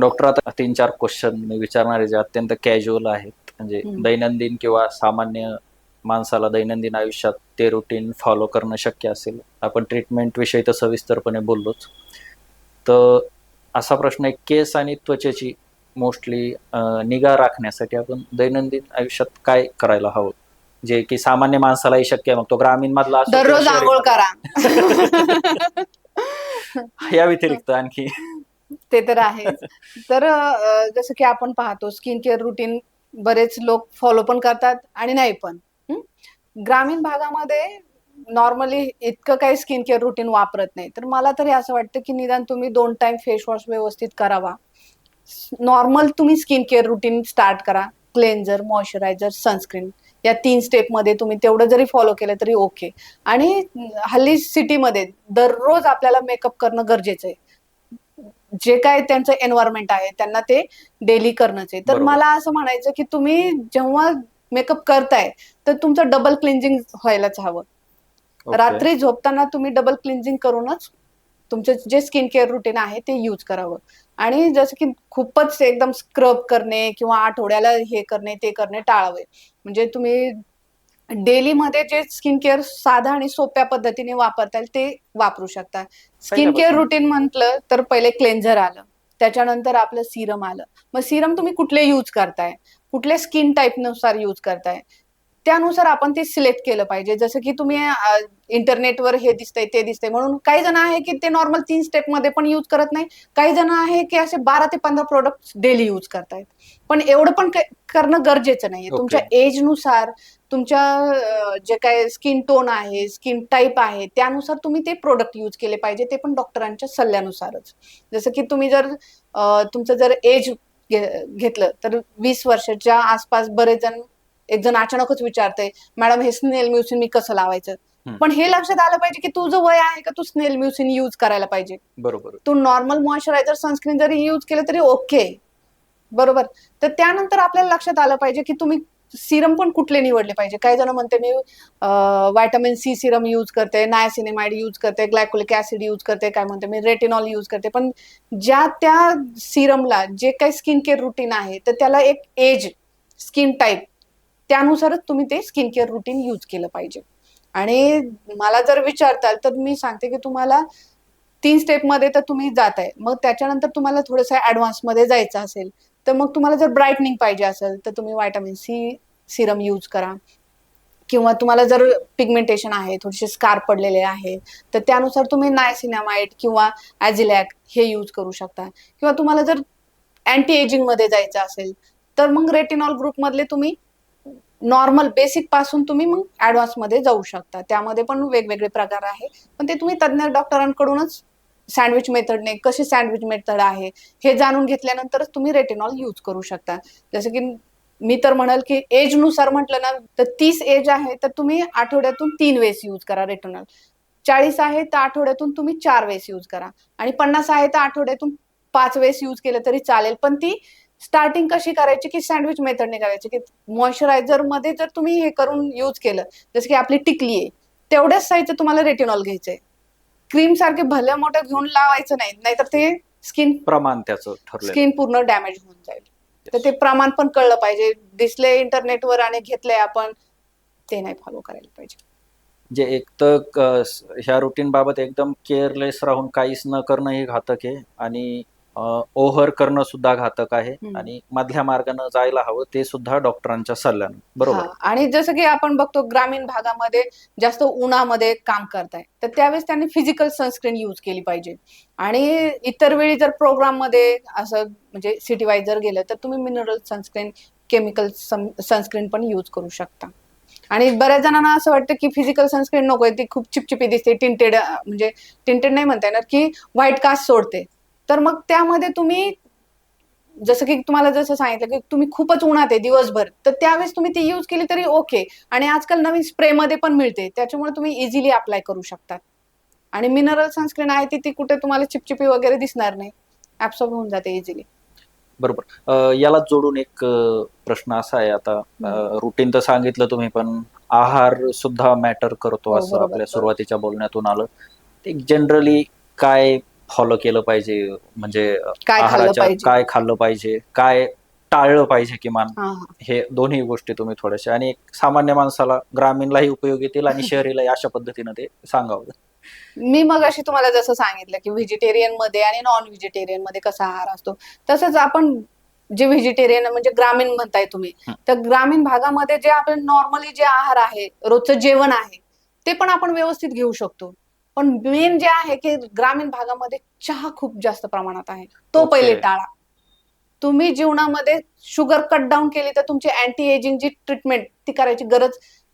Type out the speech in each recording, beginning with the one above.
Doctor आता तीन चार क्वेश्चन मी विचारणार जे अत्यंत कॅज्युअल आहेत. म्हणजे. दैनंदिन किंवा सामान्य माणसाला दैनंदिन आयुष्यात ते रुटीन फॉलो करणं शक्य असेल. आपण ट्रीटमेंट विषयी तर सविस्तरपणे बोललोच. तर असा प्रश्न आहे केस आणि त्वचेची मोस्टली निगा राखण्यासाठी आपण दैनंदिन आयुष्यात काय करायला हवं? जे की सामान्य माणसालाही शक्य आहे मग तो ग्रामीण मधला दररोज आंघोळ करा. मधला. या व्यतिरिक्त आणखी. ते तर आहेच. तर जसं की आपण पाहतो स्किन केअर रुटीन बरेच लोक फॉलो पण करतात आणि नाही पण. ग्रामीण भागामध्ये नॉर्मली इतकं काही स्किन केअर रुटीन वापरत नाही. तर मला तरी असं वाटतं की निदान तुम्ही दोन टाइम फेस वॉश व्यवस्थित करावा. नॉर्मल तुम्ही स्किन केअर रुटीन स्टार्ट करा. क्लेन्झर मॉइश्चरायझर सनस्क्रीन या तीन स्टेपमध्ये तुम्ही तेवढं जरी फॉलो केलं तरी ओके आणि हल्ली सिटीमध्ये दररोज आपल्याला मेकअप करणं गरजेचं आहे. जे काय त्यांचं एन्व्हायरमेंट आहे त्यांना ते डेली करणंच आहे तर. मला असं म्हणायचं की तुम्ही जेव्हा मेकअप करताय तर तुमचं डबल क्लिन्झिंग व्हायलाच हवं Okay. रात्री झोपताना तुम्ही डबल क्लिन्झिंग करूनच तुमचं जे स्किन केअर रुटीन आहे ते यूज करावं आणि जसं की खूपच एकदम स्क्रब करणे किंवा आठवड्याला हे करणे ते करणे टाळावे म्हणजे तुम्ही डेली मध्ये जे स्किन केअर साधा आणि सोप्या पद्धतीने वापरता येईल ते वापरू शकता. Skin care. रुटीन म्हटलं तर पहिले क्लेन्झर आलं. त्याच्यानंतर आपलं सिरम आलं. मग सिरम तुम्ही कुठले यूज करताय? कुठल्या स्किन टाईपनुसार यूज करताय? त्यानुसार आपण ते सिलेक्ट केलं पाहिजे. जसं की तुम्ही इंटरनेटवर हे दिसतंय ते दिसतंय. म्हणून काही जण आहे की ते नॉर्मल तीन स्टेपमध्ये पण यूज करत नाही. काही जण आहे की असे बारा ते पंधरा प्रोडक्ट डेली यूज करतायत. पण एवढं पण करणं गरजेचं नाहीये. Okay. तुमच्या एजनुसार तुमच्या जे काय स्किन टोन आहे स्किन टाईप आहे त्यानुसार तुम्ही ते प्रोडक्ट यूज केले पाहिजे ते पण डॉक्टरांच्या सल्ल्यानुसारच. जसं की तुम्ही जर तुमचं जर एज घेतलं तर वीस वर्षाच्या आसपास बरेच जण एक जण अचानकच विचारते मॅडम हे स्नेल म्युसिन मी कसं लावायचं. पण हे लक्षात आलं पाहिजे की तुझं वय आहे का तू स्नेल म्युसिन यूज करायला पाहिजे. बरोबर. तू नॉर्मल मॉइश्चरायझर सनस्क्रीन जरी यूज केलं तरी ओके बरोबर. तर त्यानंतर आपल्याला लक्षात आलं पाहिजे की तुम्ही सिरम पण कुठले निवडले पाहिजे? काही जण म्हणते मी व्हायटामिन सी सिरम यूज करते नायसिनेमाइड यूज करते ग्लायकोलिक ऍसिड यूज करते काय म्हणते मी रेटिनॉल यूज करते. पण ज्या त्या सिरमला जे काही स्किन केअर रुटीन आहे तर त्याला एक एज स्किन टाईप त्यानुसारच तुम्ही ते स्किन केअर रुटीन यूज केलं पाहिजे. आणि मला जर विचारताल तर मी सांगते की तुम्हाला तीन स्टेपमध्ये तर तुम्ही जात आहे मग त्याच्यानंतर तुम्हाला थोडंसं ॲडव्हान्समध्ये जायचं असेल तर मग तुम्हाला जर ब्राईटनिंग पाहिजे असेल तर तुम्ही व्हायटामिन सी सिरम यूज करा. किंवा तुम्हाला जर पिगमेंटेशन आहे थोडेसे स्कार पडलेले आहे तर त्यानुसार तुम्ही नायसिनामाइट किंवा ॲझिलॅक हे यूज करू शकता. किंवा तुम्हाला जर अँटी एजिंगमध्ये जायचं असेल तर मग रेटिनॉल ग्रुपमधले तुम्ही नॉर्मल बेसिकपासून तुम्ही मग ॲडव्हान्समध्ये जाऊ शकता. त्यामध्ये पण वेगवेगळे प्रकार आहे. पण ते तुम्ही तज्ज्ञ डॉक्टरांकडूनच सँडविच मेथडने कसे सँडविच मेथड आहे हे जाणून घेतल्यानंतरच तुम्ही रेटिनॉल यूज करू शकता. जसं की मी तर म्हणाल की एजनुसार म्हटलं ना तर तीस एज आहे तर तुम्ही आठवड्यातून तीन वेळेस यूज करा रेटिनॉल चाळीस आहे तर आठवड्यातून तुम्ही चार वेळेस यूज करा. आणि पन्नास आहे तर आठवड्यातून पाच वेळेस यूज केलं तरी चालेल. पण ती स्टार्टिंग कशी करायची की सँडविच मेथडने करायची की मॉइश्चरायझरमध्ये जर तुम्ही हे करून यूज केलं जसं की आपली टिकली आहे तेवढ्याच साईजचं तुम्हाला रेटिनॉल घ्यायचंय. क्रीम सारखे भल्या मोठं घेऊन लावायचं नाही नाहीतर ते स्किन प्रमाण त्याचं स्किन पूर्ण डॅमेज होऊन जाईल. तर ते प्रमाण पण कळलं पाहिजे. दिसले इंटरनेटवर आणि घेतलंय आपण ते नाही फॉलो करायला पाहिजे. जे एक तर ह्या रुटीन बाबत एकदम केअरलेस राहून काहीच न करणं हे घातक आहे. आणि ओव्हर करणं सुद्धा घातक आहे. आणि मधल्या मार्गानं जायला हवं ते सुद्धा डॉक्टरांच्या सल्ल्यानं बरोबर. आणि जसं की आपण बघतो ग्रामीण भागामध्ये जास्त उन्हामध्ये काम करताय तर त्यावेळेस त्यांनी फिजिकल सनस्क्रीन यूज केली पाहिजे आणि इतर वेळी जर प्रोग्राममध्ये असं म्हणजे सिटी वाईज जर गेलं तर तुम्ही मिनरल सनस्क्रीन केमिकल सनस्क्रीन पण यूज करू शकता आणि बऱ्याच जणांना असं वाटतं की फिजिकल सनस्क्रीन नकोय ती खूप चिपचिपी दिसते टिंटेड म्हणजे टिंटेड नाही म्हणता येणार की व्हाईट कास्ट सोडते तर मग त्यामध्ये तुम्ही जसं की तुम्हाला जसं सांगितलं की तुम्ही खूपच उन्हात आहे दिवसभर तर त्यावेळेस तुम्ही ती यूज केली तरी ओके आणि आजकाल नवीन स्प्रे मध्ये पण मिळते. त्याच्यामुळे तुम्ही इझिली अप्लाय करू शकता आणि मिनरल सनस्क्रीन आहे ती ती कुठे तुम्हाला चिपचिपी वगैरे दिसणार नाही. ऍब्सॉर्ब होऊन जाते इझिली बरोबर. याला जोडून एक प्रश्न असा आहे आता. रुटीन तर सांगितलं तुम्ही पण आहार सुद्धा मॅटर करतो हो, असं आपल्या. सुरुवातीच्या बोलण्यातून आलं. एक जनरली काय फॉलो केलं पाहिजे म्हणजे काय खाल्लं आहाराच्या पाहिजे. काय खाल्लं पाहिजे काय टाळलं पाहिजे किमान हा दोन्ही गोष्टी तुम्ही थोड्याशा आणि सामान्य माणसाला ग्रामीणलाही उपयोग येतील आणि शहरीलाही अशा पद्धतीनं ते सांगावं. मी मग अशी तुम्हाला जसं सांगितलं की व्हेजिटेरियनमध्ये आणि नॉन व्हेजिटेरियनमध्ये कसा आहार असतो तसंच आपण जे व्हेजिटेरियन म्हणजे ग्रामीण म्हणताय तुम्ही. तर ग्रामीण भागामध्ये जे आपण नॉर्मली जे आहार आहे रोजचं जेवण आहे ते पण आपण व्यवस्थित घेऊ शकतो. पण मेन जे आहे की ग्रामीण भागामध्ये चहा खूप जास्त प्रमाणात आहे. तो Okay. पहिले टाळा. तुम्ही जीवनामध्ये शुगर कट डाऊन केली तर तुमची अँटी एजिंग जी ट्रीटमेंट ती करायची गरज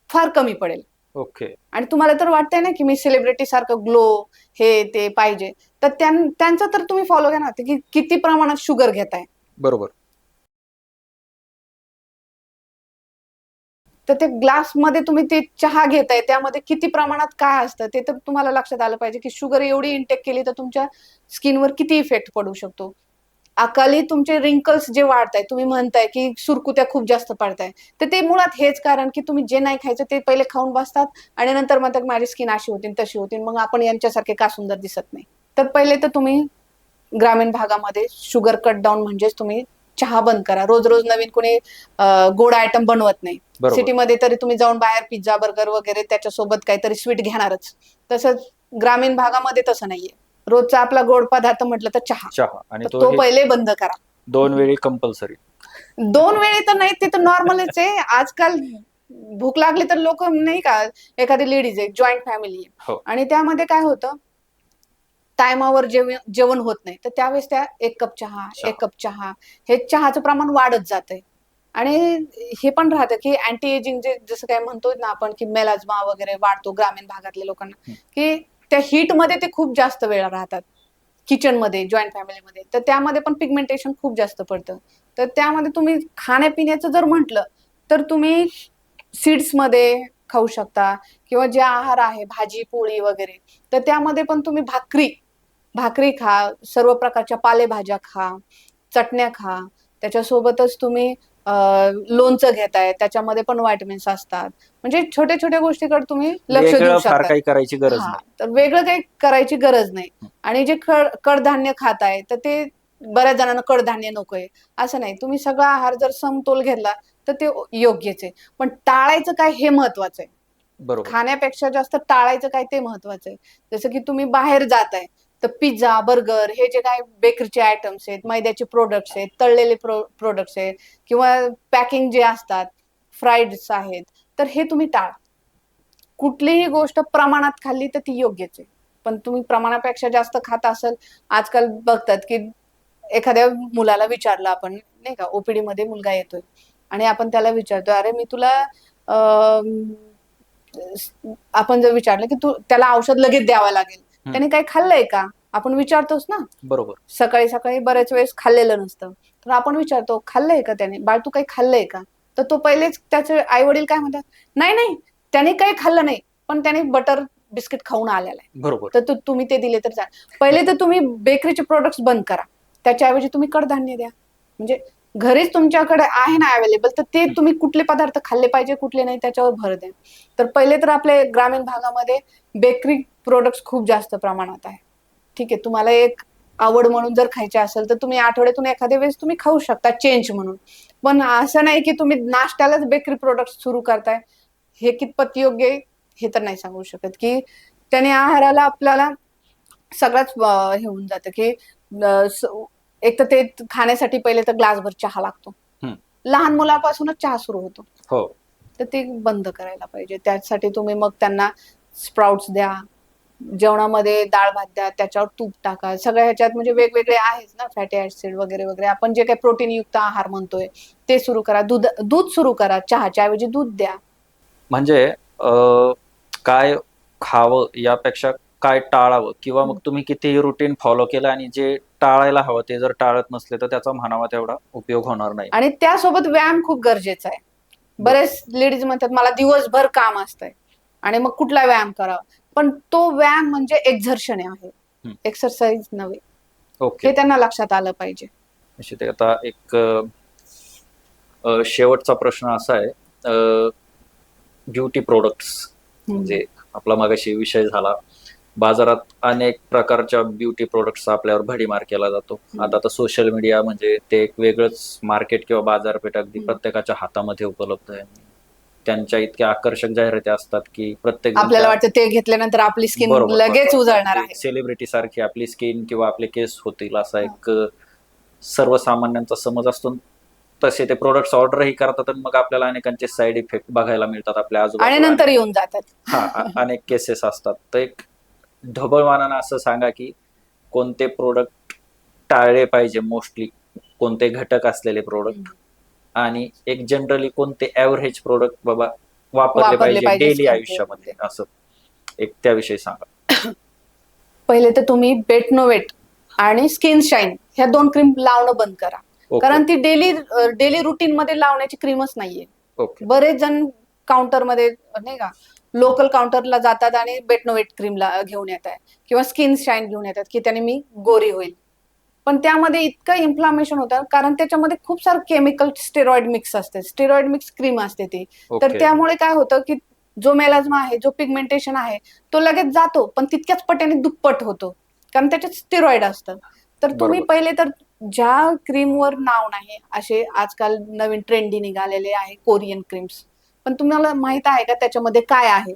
फार कमी पडेल. ओके. आणि तुम्हाला तर वाटतंय ना की मी सेलिब्रिटी सारखं ग्लो हे ते पाहिजे. तर त्यां- त्यांचं तर तुम्ही फॉलो घ्या ना की किती प्रमाणात शुगर घेताय. बरोबर. तर ते ग्लासमध्ये तुम्ही ते चहा घेताय त्यामध्ये किती प्रमाणात काय असतं ते तर तुम्हाला लक्षात आलं पाहिजे की शुगर एवढी इंटेक केली तर तुमच्या स्किनवर किती इफेक्ट पडू शकतो. अकाली तुमचे रिंकल्स जे वाढताय तुम्ही म्हणताय की सुरकुत्या खूप जास्त पडताय. तर ते मुळात हेच कारण की तुम्ही जे नाही खायचं ते पहिले खाऊन बसतात आणि नंतर म्हणतात माझी स्किन अशी होती तशी होती मग आपण यांच्यासारखे का सुंदर दिसत नाही. तर पहिले तर तुम्ही ग्रामीण भागामध्ये शुगर कट डाऊन म्हणजेच तुम्ही चहा बंद करा. रोज रोज नवीन कोणी गोड आयटम बनवत नाही. सिटीमध्ये तरी तुम्ही जाऊन बाहेर पिझ्झा बर्गर वगैरे त्याच्यासोबत काहीतरी स्वीट घेणारच. तसंच ग्रामीण भागामध्ये तसं नाहीये. रोजचा आपला गोड पदार्थ म्हटलं तर चहा. चहा. आणि तर तो तो हे पहिले बंद करा. दोन वेळी कंपल्सरी दोन वेळी तर नाही ते तर नॉर्मलच आहे. आजकाल भूक लागली तर लोक नाही का एखादी लेडीज आहे जॉईंट फॅमिली आहे. हो. आणि त्यामध्ये काय होतं? टायमावर जेव जेवण होत नाही. तर त्यावेळेस त्या एक कप चहा चहा. एक कप चहा. हे चहाचं प्रमाण वाढत जातंय. आणि हे पण राहतं की अँटी एजिंग जे जसं काय म्हणतो ना आपण की मेलाजमा वगैरे वाढतो ग्रामीण भागातल्या लोकांना. की त्या हीटमध्ये ते खूप जास्त वेळ राहतात. किचनमध्ये जॉईंट फॅमिलीमध्ये तर त्यामध्ये पण पिगमेंटेशन खूप जास्त पडतं. तर त्यामध्ये तुम्ही खाण्यापिण्याचं जर म्हटलं तर तुम्ही सीड्समध्ये खाऊ शकता किंवा जे आहार आहे भाजी पोळी वगैरे तर त्यामध्ये पण तुम्ही भाकरी भाकरी खा सर्व प्रकारच्या पालेभाज्या खा चटण्या खा. त्याच्यासोबतच तुम्ही लोणचं घेताय त्याच्यामध्ये पण व्हायटमिन्स असतात. म्हणजे छोट्या छोट्या गोष्टीकडे तुम्ही लक्ष देऊ शकता. काही करायची गरज नाही. तर वेगळं काही करायची गरज नाही. आणि जे कड कडधान्य खाताय तर ते बऱ्याच जणांना कडधान्य नकोय. असं नाही. तुम्ही सगळा आहार जर समतोल घेतला तर ते योग्यच आहे. पण टाळायचं काय हे महत्वाचं आहे. खाण्यापेक्षा जास्त टाळायचं काय ते महत्वाचं आहे. जसं की तुम्ही बाहेर जाताय तर पिझ्झा बर्गर हे जे काय बेकरीचे आयटम्स आहेत मैद्याचे प्रोडक्ट्स आहेत तळलेले प्रोडक्ट्स आहेत किंवा पॅकिंग जे असतात फ्राईड्स आहेत तर हे तुम्ही टाळा. कुठलीही गोष्ट प्रमाणात खाल्ली तर ती योग्यच आहे. पण तुम्ही प्रमाणापेक्षा जास्त खात असाल आजकाल बघतात की एखाद्या मुलाला विचारलं आपण नाही का ओपीडी मध्ये मुलगा येतोय आणि आपण त्याला विचारतोय अरे मी तुला आपण जर विचारलं की तू त्याला औषध लगेच द्यावं लागेल. त्याने काही खाल्लंय का? आपण विचारतोच ना. बरोबर. सकाळी सकाळी बऱ्याच वेळेस खाल्लेलं नसतं. तर आपण विचारतो खाल्लंय का त्याने? बाळ तू काही खाल्लंय का? तर तो पहिलेच त्याचे आई वडील काय म्हणतात? नाही नाही त्याने काही खाल्लं नाही पण त्याने बटर बिस्किट खाऊन आलेला आहे. बरोबर. तर तू- तुम्ही ते दिले तर पहिले तर तुम्ही बेकरीचे प्रोडक्ट्स बंद करा. त्याच्याऐवजी तुम्ही कडधान्य द्या. म्हणजे घरीच तुमच्याकडे आहे ना अवेलेबल तर ते तुम्ही कुठले पदार्थ खाल्ले पाहिजे कुठले नाही त्याच्यावर भर द्या. तर पहिले तर आपल्या ग्रामीण भागामध्ये बेकरी प्रोडक्ट्स खूप जास्त प्रमाणात आहे. ठीक आहे तुम्हाला एक आवड म्हणून जर खायचे असेल तर तुम्ही आठवड्यातून एखाद्या वेळेस तुम्ही खाऊ शकता चेंज म्हणून. पण असं नाही की तुम्ही नाश्त्यालाच बेकरी प्रोडक्ट सुरू करताय. हे कितपत योग्य आहे हे तर नाही सांगू शकत. की त्याने आहाराला आपल्याला सगळंच अं, हे होऊन जातं की एक तर ते खाण्यासाठी पहिले तर ग्लासभर चहा लागतो. लहान मुलापासूनच चहा सुरू होतो. हो. तर ते बंद करायला पाहिजे. त्यासाठी तुम्ही मग त्यांना स्प्राउट्स द्या. जेवणामध्ये डाळ भात द्या. त्याच्यावर तूप टाका. सगळ्या ह्याच्यात म्हणजे वेगवेगळे आहेच ना? फॅटी ऍसिड वगैरे वगैरे. आपण जे काही प्रोटीन युक्त आहार म्हणतोय ते सुरू करा. दूध दूध सुरू करा. चहाच्या ऐवजी दूध द्या. म्हणजे काय खावं यापेक्षा काय टाळावं? किंवा मग तुम्ही कितीही रुटीन फॉलो केलं आणि जे टाळायला हवं. ते जर टाळत नसले तर त्याचा म्हणावा तेवढा उपयोग होणार नाही. आणि त्यासोबत व्यायाम खूप गरजेचा आहे. बरेच लेडीज म्हणतात मला दिवसभर काम असतंय. आणि मग कुठला व्यायाम करावा? पण तो व्यायाम म्हणजे एक्झर्शन आहे. एक्सरसाइज नव्हे. ओके. हे त्यांना लक्षात आलं पाहिजे. आता एक शेवटचा प्रश्न असा आहे. ब्युटी प्रोडक्ट्स म्हणजे आपला मागाशी विषय झाला. बाजारात अनेक प्रकारच्या ब्युटी प्रोडक्ट्सचा आपल्यावर भडीमार केला जातो. आता तर सोशल मीडिया म्हणजे ते एक वेगळंच मार्केट किंवा बाजारपेठ अगदी. प्रत्येकाच्या हातामध्ये उपलब्ध आहे. त्यांच्या इतक्या आकर्षक जाहिराती असतात की प्रत्येक आपल्याला वाटतं ते घेतल्यानंतर आपली स्किन बरोबर, लगेच बरोबर. उजळणार आहे. सेलिब्रिटी सारखी आपली स्किन किंवा आपले केस होतील असा एक सर्वसामान्यांचा समज असतो. तसे ते प्रोडक्ट्स ऑर्डरही करतात आणि मग आपल्याला अनेकांचे साईड इफेक्ट बघायला मिळतात आपल्या आणि आजूबाजूला नंतर येऊन जातात. हा अ- अनेक केसेस असतात. तर एक ढबळमानानं असं सांगा की कोणते प्रोडक्ट टाळले पाहिजे मोस्टली कोणते घटक असलेले प्रोडक्ट आणि एक जनरली कोणते ऍव्हरेज प्रोडक्ट बाबा वापरले पाहिजे डेली आयुष्यामध्ये? असं. एक त्याविषयी सांगा. पहिले तर तुम्ही बेटनोवेट आणि स्किन शाईन ह्या दोन क्रीम लावणं बंद करा. कारण ती डेली डेली रुटीन मध्ये लावण्याची क्रीमच नाहीये. बरेच जण काउंटरमध्ये नाही का लोकल काउंटरला जातात आणि बेटनोवेट क्रीमला घेऊन येत आहे किंवा स्किन शाईन घेऊन येतात की त्याने मी गोरी होईल. पण त्यामध्ये इतकं इन्फ्लामेशन होतं कारण त्याच्यामध्ये खूप सारं केमिकल स्टेरॉइड मिक्स असते. स्टेरॉइड मिक्स क्रीम असते ती. तर त्यामुळे काय होतं की जो मेलाझमा आहे जो पिगमेंटेशन आहे तो लगेच जातो पण तितक्याच पटीने दुप्पट होतो. कारण त्याच्यात स्टेरॉइड असतं. तर तुम्ही. पहिले तर ज्या क्रीमवर नाव नाही असे आजकाल नवीन ट्रेंडी निघालेले आहे कोरियन क्रीम्स पण तुम्हाला माहीत आहे का त्याच्यामध्ये काय आहे?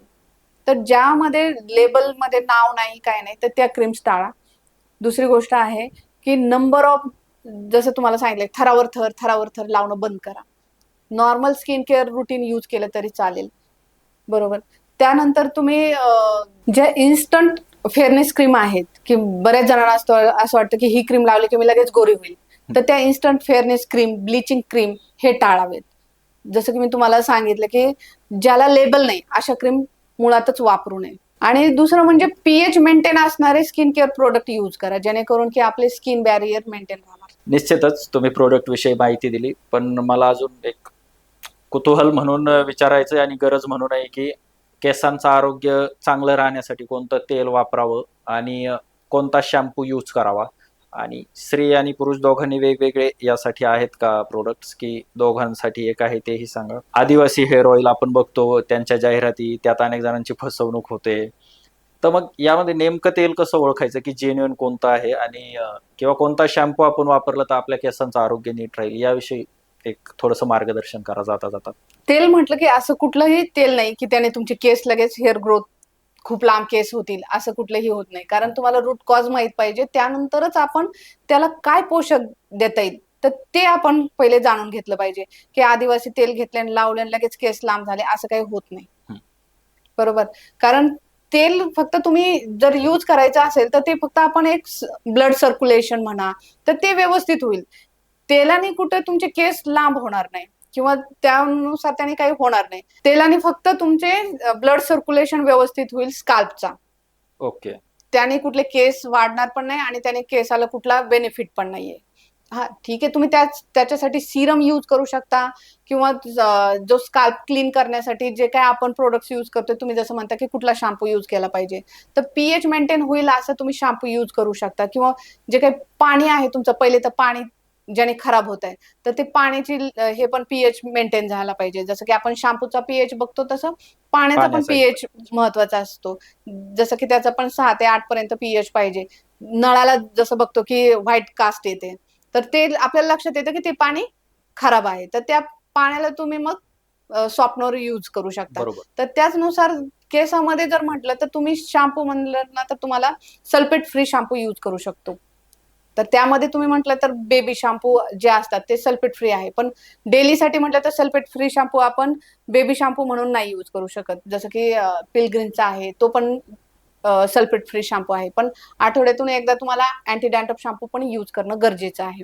तर ज्यामध्ये लेबलमध्ये नाव नाही काय नाही तर त्या क्रीम्स टाळा. दुसरी गोष्ट आहे की नंबर ऑफ जसं तुम्हाला सांगितलं थरावर थर थरावर थर लावणं बंद करा. Normal skin care routine use केलं तरी चालेल. बरोबर? त्यानंतर तुम्ही ज्या इन्स्टंट फेअरनेस क्रीम आहेत की बऱ्याच जणांना असतं असं वाटतं की ही क्रीम लावली की मी लगेच गोरी होईल. तर त्या instant fairness cream bleaching cream हे टाळावेत. जसं की मी तुम्हाला सांगितलं की ज्याला लेबल नाही अशा क्रीम मुळातच वापरू नये. आणि दुसरं म्हणजे पीएच मेंटेन असणारे स्किन केअर प्रोडक्ट यूज करा जेणेकरून की आपले स्किन बॅरियर मेंटेन राहणार निश्चितच तुम्ही प्रोडक्ट विषयी माहिती दिली. पण मला अजून एक कुतूहल म्हणून विचारायचं आणि गरज म्हणून आहे की केसांचं आरोग्य चांगलं राहण्यासाठी कोणतं तेल वापरावं आणि कोणता शॅम्पू यूज करावा. आणि स्त्री आणि पुरुष दोघांनी वेगवेगळे यासाठी आहेत का प्रोडक्ट्स की दोघांसाठी एक आहे तेही सांगा. आदिवासी हेअर ऑइल आपण बघतो त्यांच्या जाहिराती त्यात अनेक जणांची फसवणूक होते. तर मग यामध्ये नेमकं तेल कसं ओळखायचं? की जेन्युन कोणतं आहे? आणि किंवा कोणता शॅम्पू आपण वापरला तर आपल्या केसांचं आरोग्य नीट राहील? याविषयी एक थोडंसं मार्गदर्शन करा जाता जाता. तेल म्हटलं की असं कुठलंही तेल नाही की त्याने तुमचे केस लगेच हेअर ग्रोथ खूप लांब केस होतील असं कुठलंही होत नाही. कारण तुम्हाला रूट कॉज माहीत पाहिजे त्यानंतरच आपण त्याला काय पोषक देता येईल तर ते आपण पहिले जाणून घेतलं पाहिजे की आदिवासी तेल घेतले आणि लावले आणि लगेच केस लांब झाले असं काही होत नाही. बरोबर? कारण तेल फक्त तुम्ही जर यूज करायचं असेल तर ते फक्त आपण एक ब्लड सर्क्युलेशन म्हणा तर ते व्यवस्थित होईल. तेलाने कुठे तुमचे केस लांब होणार नाही. किंवा त्यानुसार त्याने काही होणार नाही. तेलाने फक्त तुमचे ब्लड सर्क्युलेशन व्यवस्थित होईल स्काल्पचा ओके. त्याने कुठले केस वाढणार पण नाही आणि त्याने केसाला कुठला बेनिफिट पण नाहीये. हा ठीक आहे. तुम्ही त्याच त्याच्यासाठी सिरम यूज करू शकता किंवा ज- स्काल्प क्लीन करण्यासाठी जे काय आपण प्रोडक्ट्स यूज करतो तुम्ही जसं म्हणता की कुठला शॅम्पू यूज केला पाहिजे. तर पीएच मेंटेन होईल असं तुम्ही शॅम्पू यूज करू शकता किंवा जे काही पाणी आहे तुमचं पहिले तर पाणी ज्याने खराब होत आहे तर ते पाण्याची हे पण पीएच मेंटेन झाला पाहिजे. जसं की आपण शॅम्पूचा पीएच बघतो तसं पाण्याचा पण पीएच महत्त्वाचा असतो. जसं की त्याचा पण सहा ते आठ पर्यंत पीएच पाहिजे. नळाला जसं बघतो की व्हाईट कास्ट येते. तर ते आपल्याला लक्षात येतं की ते पाणी खराब आहे. तर त्या पाण्याला तुम्ही मग सॉफ्टनर यूज करू शकता. तर त्याचनुसार केसामध्ये जर म्हटलं तर तुम्ही शॅम्पू म्हणलं ना तर तुम्हाला सल्फेट फ्री शॅम्पू यूज करू शकतो. तर त्यामध्ये तुम्ही म्हटलं तर बेबी शॅम्पू जे असतात ते सल्फेट फ्री आहे. पण डेलीसाठी म्हटलं तर सल्फेट फ्री शॅम्पू आपण बेबी शॅम्पू म्हणून नाही यूज करू शकत. जसं की पिलग्रीनचा आहे तो पण सल्फेट फ्री शॅम्पू आहे. पण आठवड्यातून एकदा तुम्हाला अँटी डॅन्ड्रफ शॅम्पू पण यूज करणं गरजेचं आहे.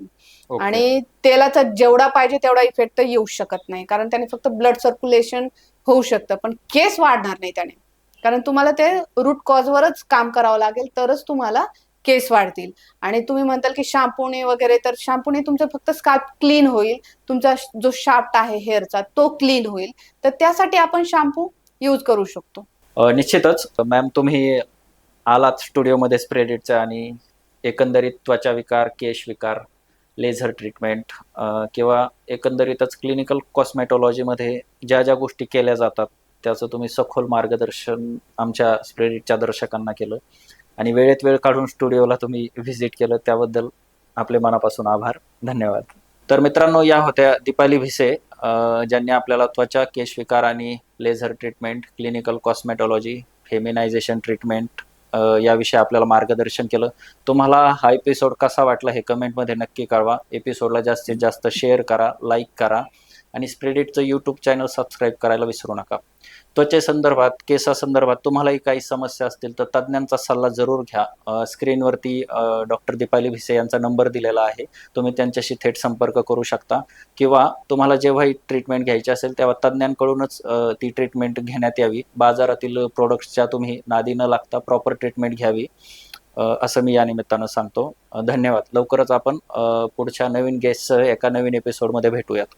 आणि तेलाचा जेवढा पाहिजे तेवढा इफेक्ट तर येऊ शकत नाही. कारण त्याने फक्त ब्लड सर्क्युलेशन होऊ शकतं. पण केस वाढणार नाही त्याने. कारण तुम्हाला ते रूट कॉजवरच काम करावं लागेल तरच तुम्हाला केस वाढतील. आणि तुम्ही म्हणताल की शॅम्पूने वगैरे तर शॅम्पूने तुमचं फक्त स्काल्प क्लीन होईल. तुमचा जो शाफ्ट आहे हेअरचा तो क्लीन होईल. तर त्यासाठी आपण शॅम्पू यूज करू शकतो. निश्चितच. मॅम तुम्ही आलात स्टुडिओमध्ये स्प्रेडिटचा आणि एकंदरीत त्वचा विकार केश विकार लेझर ट्रीटमेंट किंवा एकंदरीतच क्लिनिकल कॉस्मेटॉलॉजीमध्ये ज्या ज्या गोष्टी केल्या जातात त्याचं तुम्ही सखोल मार्गदर्शन आमच्या स्प्रेडिटच्या दर्शकांना केलं. आणि वेळेत वेळ काढून स्टुडिओला तुम्ही व्हिजिट केलं त्याबद्दल आपले मनापासून आभार. धन्यवाद. तर मित्रांनो या होत्या दीपाली भिसे ज्यांनी आपल्याला त्वचा केशविकार आणि laser treatment clinical cosmetology feminisation treatment याविषयी आपल्याला मार्गदर्शन केलं. तुम्हाला हा एपिसोड कसा वाटला हे कमेंटमध्ये नक्की कळवा. एपिसोडला जास्तीत जास्त शेअर करा लाईक करा आणि स्प्रेडिटचं यूट्यूब चॅनल सबस्क्राईब करायला विसरू नका. त्वचेसंदर्भात केसासंदर्भात तुम्हालाही काही समस्या असतील तर तज्ज्ञांचा सल्ला जरूर घ्या. स्क्रीनवरती डॉक्टर दीपाली भिसे यांचा नंबर दिलेला आहे. तुम्ही त्यांच्याशी थेट संपर्क करू शकता. किंवा तुम्हाला जेव्हाही ट्रीटमेंट घ्यायची असेल तेव्हा तज्ज्ञांकडूनच ती ट्रीटमेंट घेण्यात यावी. बाजारातील प्रोडक्ट्सच्या तुम्ही नादी न लागता प्रॉपर ट्रीटमेंट घ्यावी असं मी या निमित्तानं सांगतो. धन्यवाद. लवकरच आपण पुढच्या नवीन गेस्टसह एका नवीन एपिसोडमध्ये भेटूयात.